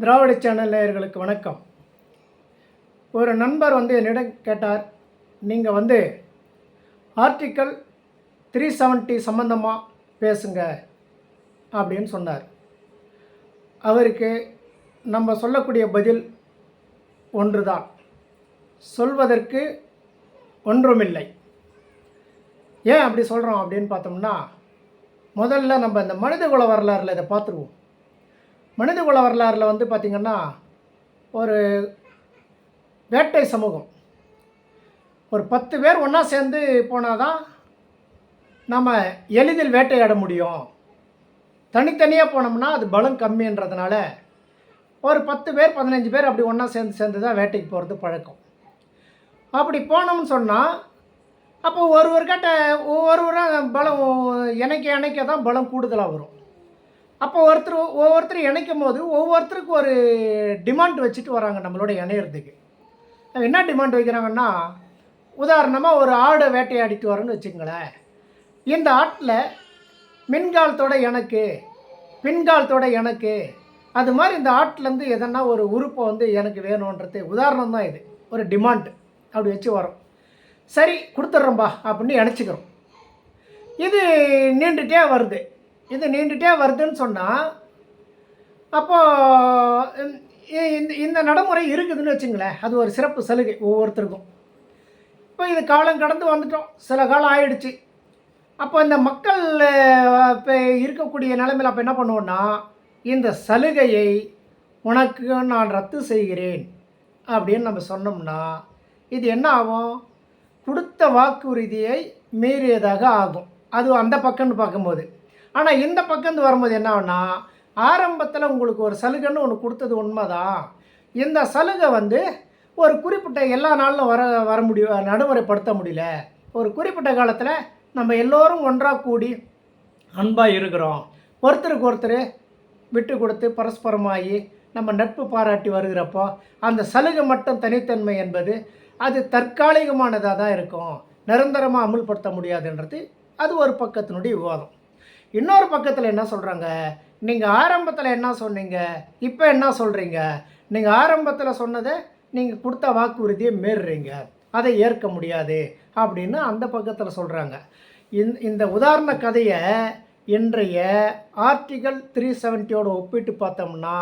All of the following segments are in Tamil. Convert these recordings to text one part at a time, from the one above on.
திராவிட சேனல் நேயர்களுக்கு வணக்கம். ஒரு நண்பர் வந்து என்னிடம் கேட்டார் நீங்கள் வந்து ஆர்டிக்கல் த்ரீ செவன்ட்டி சம்மந்தமாக பேசுங்க அப்படின்னு சொன்னார். அவருக்கு நம்ம சொல்லக்கூடிய பதில் ஒன்று தான் சொல்வதற்கு ஒன்றுமில்லை. ஏன் அப்படி சொல்கிறோம் அப்படின்னு பார்த்தோம்னா முதல்ல நம்ம இந்த மனிதகுல வரலாறில் இதை பார்த்துருவோம். மனிதகுல வரலாறில் வந்து பார்த்திங்கன்னா ஒரு வேட்டை சமூகம். ஒரு பத்து பேர் ஒன்றா சேர்ந்து போனால் தான் நம்ம எளிதில் வேட்டையாட முடியும். தனித்தனியாக போனோம்னா அது பலம் கம்மின்றதுனால ஒரு பத்து பேர் பதினஞ்சு பேர் அப்படி ஒன்றா சேர்ந்து சேர்ந்து தான் வேட்டைக்கு போகிறது பழக்கம். அப்படி போனோம்னு சொன்னால் அப்போ ஒருவர்கிட்ட ஒவ்வொருவரும் பலம் இணைக்க இணைக்க தான் பலம் கூடுதலாக வரும். அப்போ ஒருத்தர் ஒவ்வொருத்தர் இணைக்கும் போது ஒவ்வொருத்தருக்கும் ஒரு டிமாண்ட் வச்சுட்டு வராங்க நம்மளோட இணையிறதுக்கு. என்ன டிமாண்ட் வைக்கிறாங்கன்னா உதாரணமாக ஒரு ஆடை வேட்டையாடிட்டு வரோன்னு வச்சுங்களேன் இந்த ஆட்டில் மின்காலத்தோட எனக்கு பின்காலத்தோட எனக்கு அது மாதிரி இந்த ஆட்டிலேருந்து எதனா ஒரு உறுப்பை வந்து எனக்கு வேணுன்றது உதாரணம் தான் இது. ஒரு டிமாண்ட் அப்படி வச்சு வரோம் சரி கொடுத்துட்றோம்பா அப்படின்னு இணைச்சிக்கிறோம். இது நீண்டுகிட்டே வருது. இது நீண்டுகிட்டே வருதுன்னு சொன்னால் அப்போது இந்த இந்த நடைமுறை இருக்குதுன்னு வச்சுங்களேன். அது ஒரு சிறப்பு சலுகை ஒவ்வொருத்தருக்கும். இப்போ இது காலம் கடந்து வந்துட்டோம். சில காலம் ஆயிடுச்சு. அப்போ இந்த மக்கள் இப்போ இருக்கக்கூடிய நிலைமையில் அப்போ என்ன பண்ணுவோன்னா இந்த சலுகையை உனக்கு நான் ரத்து செய்கிறேன் அப்படின்னு நம்ம சொன்னோம்னா இது என்ன ஆகும்? கொடுத்த வாக்குறுதியை மீறியதாக ஆகும். அது அந்த பக்கம்னு பார்க்கும்போது. ஆனால் இந்த பக்கம்னு வரும்போது என்ன ஆகும்னா ஆரம்பத்தில் உங்களுக்கு ஒரு சலுகைன்னு ஒன்று கொடுத்தது உண்மைதான். இந்த சலுகை வந்து ஒரு குறிப்பிட்ட எல்லா நாளிலும் வர வர முடியும் நடைமுறைப்படுத்த முடியல. ஒரு குறிப்பிட்ட காலத்தில் நம்ம எல்லோரும் ஒன்றாக கூடி அன்பாக இருக்கிறோம். ஒருத்தருக்கு ஒருத்தர் விட்டு கொடுத்து பரஸ்பரமாகி நம்ம நட்பு பாராட்டி வருகிறப்போ அந்த சலுகை மட்டும் தனித்தன்மை என்பது அது தற்காலிகமானதாக தான் இருக்கும். நிரந்தரமாக அமுல்படுத்த முடியாதுன்றது அது ஒரு பக்கத்தினுடைய விவாதம். இன்னொரு பக்கத்தில் என்ன சொல்கிறாங்க நீங்கள் ஆரம்பத்தில் என்ன சொன்னீங்க? இப்போ என்ன சொல்கிறீங்க நீங்கள் ஆரம்பத்தில் சொன்னதை நீங்கள் கொடுத்த வாக்குறுதியை மீறுறீங்க அதை ஏற்க முடியாது அப்படின்னு அந்த பக்கத்தில் சொல்கிறாங்க இந்த இந்த உதாரண கதையை இன்றைய ஆர்டிகல் த்ரீ செவன்ட்டியோட ஒப்பிட்டு பார்த்தோம்னா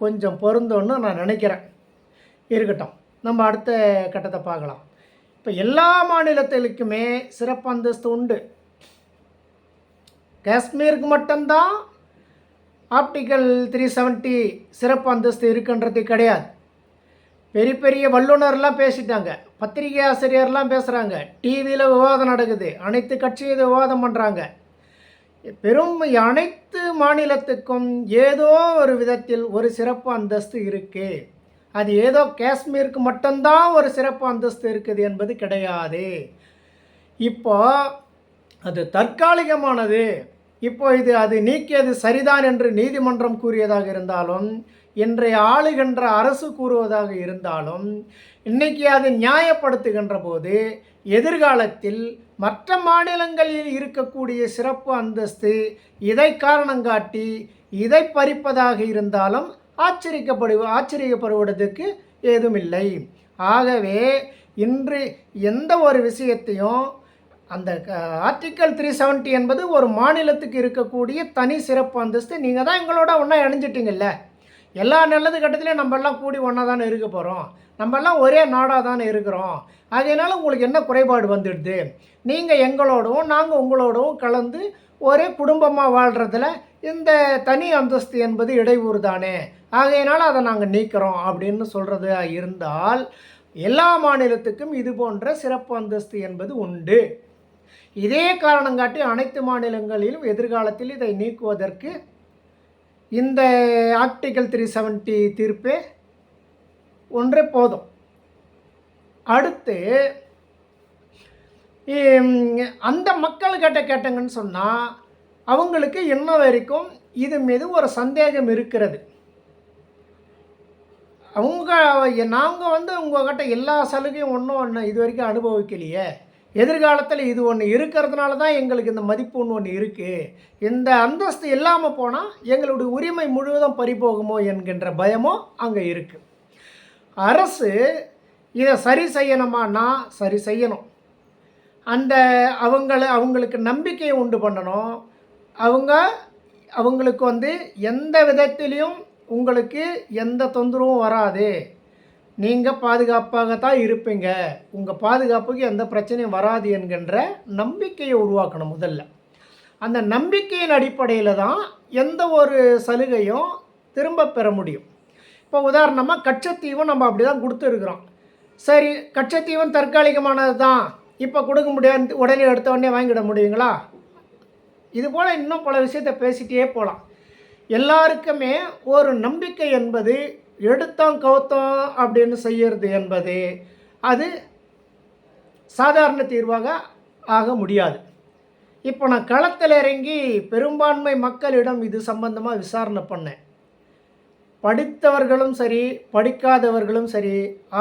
கொஞ்சம் பொருந்தோன்னு நான் நினைக்கிறேன். இருக்கட்டும் நம்ம அடுத்த கட்டத்தை பார்க்கலாம். இப்போ எல்லா மாநிலத்திலுக்குமே சிறப்பு அந்தஸ்து உண்டு. காஷ்மீருக்கு மட்டும்தான் ஆப்டிக்கல் த்ரீ செவன்ட்டி சிறப்பு அந்தஸ்து இருக்குன்றது கிடையாது. பெரிய பெரிய வல்லுநர்லாம் பேசிட்டாங்க. பத்திரிகை ஆசிரியர்லாம் பேசுகிறாங்க டிவியில் விவாதம் நடக்குது. அனைத்து கட்சியும் விவாதம் பண்ணுறாங்க பெரும் அனைத்து மாநிலத்துக்கும் ஏதோ ஒரு விதத்தில் ஒரு சிறப்பு அந்தஸ்து இருக்குது அது ஏதோ காஷ்மீருக்கு மட்டும்தான் ஒரு சிறப்பு அந்தஸ்து இருக்குது என்பது கிடையாது. இப்போ அது தற்காலிகமானது. இப்போ இது அது நீக்கியது சரிதான் என்று நீதிமன்றம் கூறியதாக இருந்தாலும் இன்றைய ஆளுகின்ற அரசு கூறுவதாக இருந்தாலும் இன்னைக்கு அது நியாயப்படுத்துகின்ற போது எதிர்காலத்தில் மற்ற மாநிலங்களில் இருக்கக்கூடிய சிறப்பு அந்தஸ்து இதை காரணம் காட்டி இதை பறிப்பதாக இருந்தாலும் ஆச்சரியப்படு ஆச்சரியப்படுவதற்கு ஏதுமில்லை. ஆகவே இன்று எந்த ஒரு விஷயத்தையும் அந்த ஆர்டிக்கல் த்ரீ செவன்ட்டி என்பது ஒரு மாநிலத்துக்கு இருக்கக்கூடிய தனி சிறப்பு அந்தஸ்து. நீங்கள் தான் எங்களோட ஒன்றா இணைஞ்சிட்டிங்கல்ல. எல்லா நல்லது கட்டத்துலேயும் நம்ம எல்லாம் கூடி ஒன்றா தானே இருக்க போகிறோம் நம்ம எல்லாம் ஒரே நாடாக தானே இருக்கிறோம். அதனால் உங்களுக்கு என்ன குறைபாடு வந்துடுது? நீங்கள் எங்களோடவும் நாங்கள் உங்களோடவும் கலந்து ஒரே குடும்பமாக வாழ்கிறதுல இந்த தனி அந்தஸ்து என்பது இடையூறு தானே. ஆகையினால் அதை நாங்கள் நீக்கிறோம் அப்படின்னு சொல்கிறது இருந்தால் எல்லா மாநிலத்துக்கும் இது போன்ற சிறப்பு அந்தஸ்து என்பது உண்டு. இதே காரணம் காட்டி அனைத்து மாநிலங்களிலும் எதிர்காலத்தில் இதை நீக்குவதற்கு இந்த ஆர்டிகல் த்ரீ செவன்ட்டி தீர்ப்பே ஒன்றே போதும். அடுத்து அந்த மக்கள்கிட்ட கேட்டங்கன்னு சொன்னால் அவங்களுக்கு இன்ன வரைக்கும் இது மீது ஒரு சந்தேகம் இருக்கிறது. அவங்க நாங்கள் வந்து உங்கள்கிட்ட எல்லா சலுகையும் ஒன்றும் ஒன்று இது வரைக்கும் அனுபவிக்கலையே. எதிர்காலத்தில் இது ஒன்று இருக்கிறதுனால தான் எங்களுக்கு இந்த மதிப்புன்னு ஒன்று இருக்குது இந்த அந்தஸ்து இல்லாமல் போனால் எங்களுடைய உரிமை முழுவதும் பறிபோகுமோ என்கின்ற பயமும் அங்கே இருக்குது அரசு இதை சரி செய்யணுமானா சரி செய்யணும். அந்த அவங்கள அவங்களுக்கு நம்பிக்கையை உண்டு பண்ணணும். அவங்க அவங்களுக்கு வந்து எந்த விதத்திலையும் உங்களுக்கு எந்த தொந்தரவும் வராது. நீங்கள் பாதுகாப்பாக தான் இருப்பீங்க. உங்கள் பாதுகாப்புக்கு எந்த பிரச்சனையும் வராது என்கின்ற நம்பிக்கையை உருவாக்கணும் முதல்ல. அந்த நம்பிக்கையின் அடிப்படையில் தான் எந்த ஒரு சலுகையும் திரும்ப பெற முடியும். இப்போ உதாரணமாக கச்சத்தீவும் நம்ம அப்படி தான் கொடுத்துருக்குறோம். சரி கச்சத்தீவம் தற்காலிகமானது தான். இப்போ கொடுக்க முடியாது உடனே எடுத்த உடனே வாங்கிட முடியுங்களா? இது போல் இன்னும் பல விஷயத்தை பேசிகிட்டே போகலாம் எல்லாருக்குமே ஒரு நம்பிக்கை என்பது எடுத்தோம் கவுத்தோம் அப்படின்னு செய்கிறது என்பது அது சாதாரண தீர்வாக ஆக முடியாது. இப்போ நான் களத்தில் இறங்கி பெரும்பான்மை மக்களிடம் இது சம்பந்தமாக விசாரணை பண்ணேன். படித்தவர்களும் சரி படிக்காதவர்களும் சரி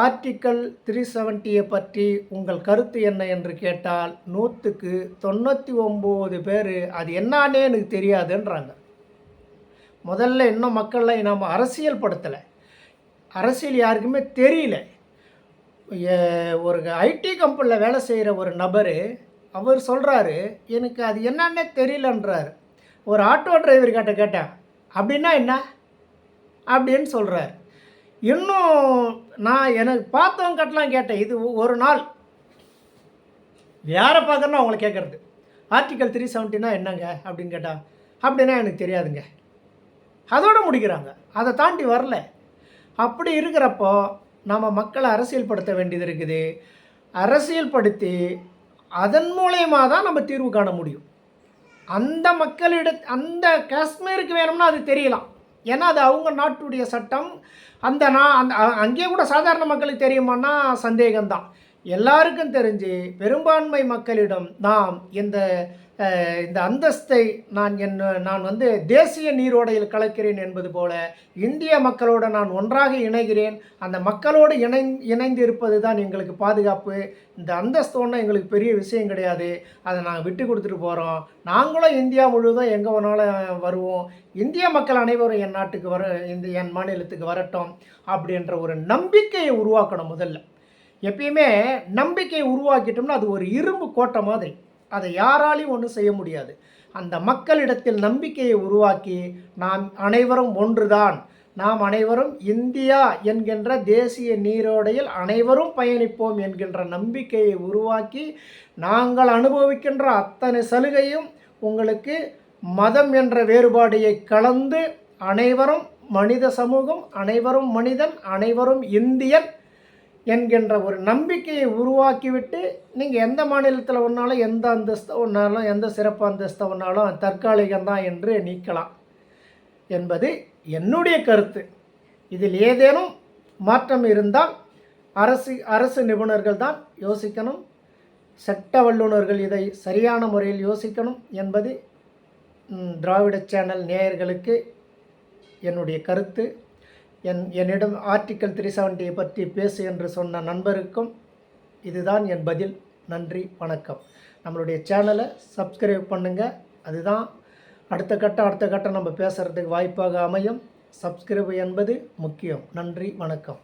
ஆர்டிக்கல் த்ரீ செவன்ட்டியை பற்றி உங்கள் கருத்து என்ன என்று கேட்டால் நூற்றுக்கு தொண்ணூற்றி ஒம்பது பேர் அது என்னானே எனக்கு தெரியாதுன்றாங்க. முதல்ல இன்னும் மக்களை நாம் அரசியல் படுத்தலை அரசியல் யாருக்குமே தெரியல. ஒரு ஐடி கம்பெனியில் வேலை செய்கிற ஒரு நபர் அவர் சொல்கிறாரு எனக்கு அது என்னன்னே தெரியலன்றார். ஒரு ஆட்டோ டிரைவர் கிட்ட கேட்டேன் அப்படின்னா என்ன? அப்படின்னு சொல்கிறார் இன்னும் நான் எனக்கு பார்த்தவங்க கட்டலாம் கேட்டேன் இது ஒரு நாள். யாரை பார்க்கறனோ அவங்கள கேட்குறது ஆர்டிக்கல் த்ரீ செவன்ட்டினா என்னங்க அப்படின்னு கேட்டால் அப்படின்னா எனக்கு தெரியாதுங்க. அதோடு முடிக்கிறாங்க. அதை தாண்டி வரல. அப்படி இருக்கிறப்போ நம்ம மக்களை அரசியல்படுத்த வேண்டியது இருக்குது. அரசியல்படுத்தி அதன் மூலயமா தான் நம்ம தீர்வு காண முடியும். அந்த மக்களிட அந்த காஷ்மீருக்கு வேணும்னா அது தெரியலாம். ஏன்னா அது அவங்க நாட்டுடைய சட்டம். அந்த நான் அந்த அங்கேயே கூட சாதாரண மக்களுக்கு தெரியுமான்னா சந்தேகம்தான். எல்லாருக்கும் தெரிஞ்சு பெரும்பான்மை மக்களிடம் நாம் இந்த இந்த அந்தஸ்தை நான் என் நான் வந்து தேசிய நீரோடையில் கலக்கிறேன் என்பது போல இந்திய மக்களோடு நான் ஒன்றாக இணைகிறேன். அந்த மக்களோடு இணை இணைந்து இருப்பது தான் எங்களுக்கு பாதுகாப்பு. இந்த அந்தஸ்தோன்னா எங்களுக்கு பெரிய விஷயம் கிடையாது. அதை நாங்கள் விட்டு கொடுத்துட்டு போகிறோம் நாங்களும் இந்தியா முழுவதும் எங்கே வேணாலும் வருவோம். இந்திய மக்கள் அனைவரும் என் நாட்டுக்கு வர இந்த என் மாநிலத்துக்கு வரட்டும் அப்படின்ற ஒரு நம்பிக்கையை உருவாக்கணும் முதல்ல. எப்பயுமே நம்பிக்கையை உருவாக்கிட்டோம்னா அது ஒரு இரும்பு கோட்டை மாதிரி. அதை யாராலையும் ஒன்றும் செய்ய முடியாது. அந்த மக்களிடத்தில் நம்பிக்கையை உருவாக்கி நாம் அனைவரும் ஒன்றுதான். நாம் அனைவரும் இந்தியா என்கின்ற தேசிய நீரோடையில் அனைவரும் பயணிப்போம் என்கின்ற நம்பிக்கையை உருவாக்கி நாங்கள் அனுபவிக்கின்ற அத்தனை சலுகையும் உங்களுக்கு மதம் என்ற வேறுபாடையை கலந்து அனைவரும் மனித சமூகம் அனைவரும் மனிதன் அனைவரும் இந்தியன் என்கின்ற ஒரு நம்பிக்கையை உருவாக்கிவிட்டு நீங்கள் எந்த மாநிலத்தில் ஒன்றாலும் எந்த அந்தஸ்தை ஒன்றாலும் எந்த சிறப்பு அந்தஸ்தை ஒன்றாலும் தற்காலிகம்தான் என்று நீக்கலாம் என்பது என்னுடைய கருத்து. இதில் ஏதேனும் மாற்றம் இருந்தால் அரசு அரசு நிபுணர்கள் தான் யோசிக்கணும். சட்ட வல்லுநர்கள் இதை சரியான முறையில் யோசிக்கணும் என்பது திராவிட சேனல் நேயர்களுக்கு என்னுடைய கருத்து. என் என்னிடம் ஆர்டிக்கல் த்ரீ செவன்ட்டியை பற்றி பேசு என்று சொன்ன நண்பருக்கும் இதுதான் என் பதில். நன்றி வணக்கம். நம்மளுடைய சேனலை சப்ஸ்கிரைப் பண்ணுங்கள் அதுதான் அடுத்த கட்டம் அடுத்த கட்டம் நம்ம பேசுகிறதுக்கு வாய்ப்பாக அமையும். சப்ஸ்கிரைப் என்பது முக்கியம். நன்றி வணக்கம்.